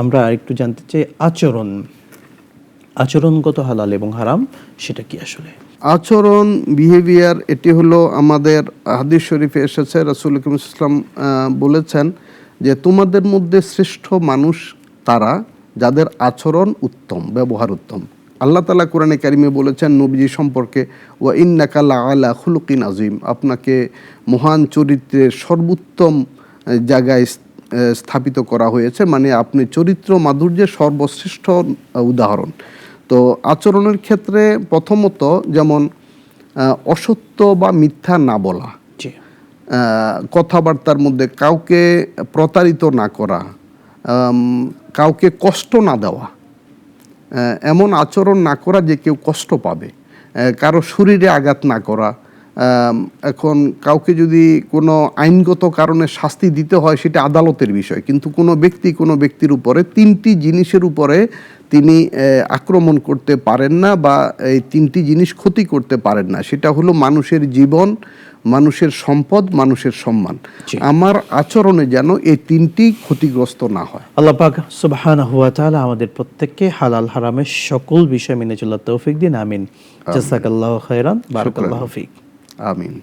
আমরা একটু জানতে চাই, আচরণ। আচরণগত হালাল এবং হারাম, সেটা কি আসলে? আচরণ বিহেভিয়ার এটি হলো আমাদের হাদিস শরীফে এসেছে, রাসুল ইসলাম বলেছেন যে তোমাদের মধ্যে শ্রেষ্ঠ মানুষ তারা যাদের আচরণ উত্তম, ব্যবহার উত্তম। আল্লাহ তালা কোরআনে কারিমে বলেছেন, নবীজি সম্পর্কে, ওয়া ইন্নাকাল্লা আলা খুলুকিন আজিম আপনাকে মহান চরিত্রের সর্বোত্তম জায়গায় স্থাপিত করা হয়েছে মানে আপনি চরিত্র মাধুর্যের সর্বশ্রেষ্ঠ উদাহরণ। তো আচরণের ক্ষেত্রে প্রথমত যেমন অসত্য বা মিথ্যা না বলা। কথাবার্তার মধ্যে কাউকে প্রতারিত না করা কাউকে কষ্ট না দেওয়া। এমন আচরণ না করা যে কেউ কষ্ট পাবে। কারও শরীরে আঘাত না করা এখন কাউকে যদি কোনো আইনগত কারণে শাস্তি দিতে হয় সেটা আদালতের বিষয়। কিন্তু কোনো ব্যক্তি কোনো ব্যক্তির উপরে তিনটি জিনিসের উপরে তিনি আক্রমণ করতে পারেন না বা এই তিনটি জিনিস ক্ষতি করতে পারেন না। সেটা হলো মানুষের জীবন মানুষের সম্পদ মানুষের সম্মান। আমার আচরণে যেন এই তিনটি ক্ষতিগ্রস্ত না হয়। আল্লাহ পাক সুবহানাহু ওয়া তাআলা আমাদের প্রত্যেককে হালাল হারামের সকল বিষয় মেনে চলার তৌফিক দিন। আমিন। জাযাকাল্লাহু খাইরান বারাকাল্লাহু ফিক। আমিন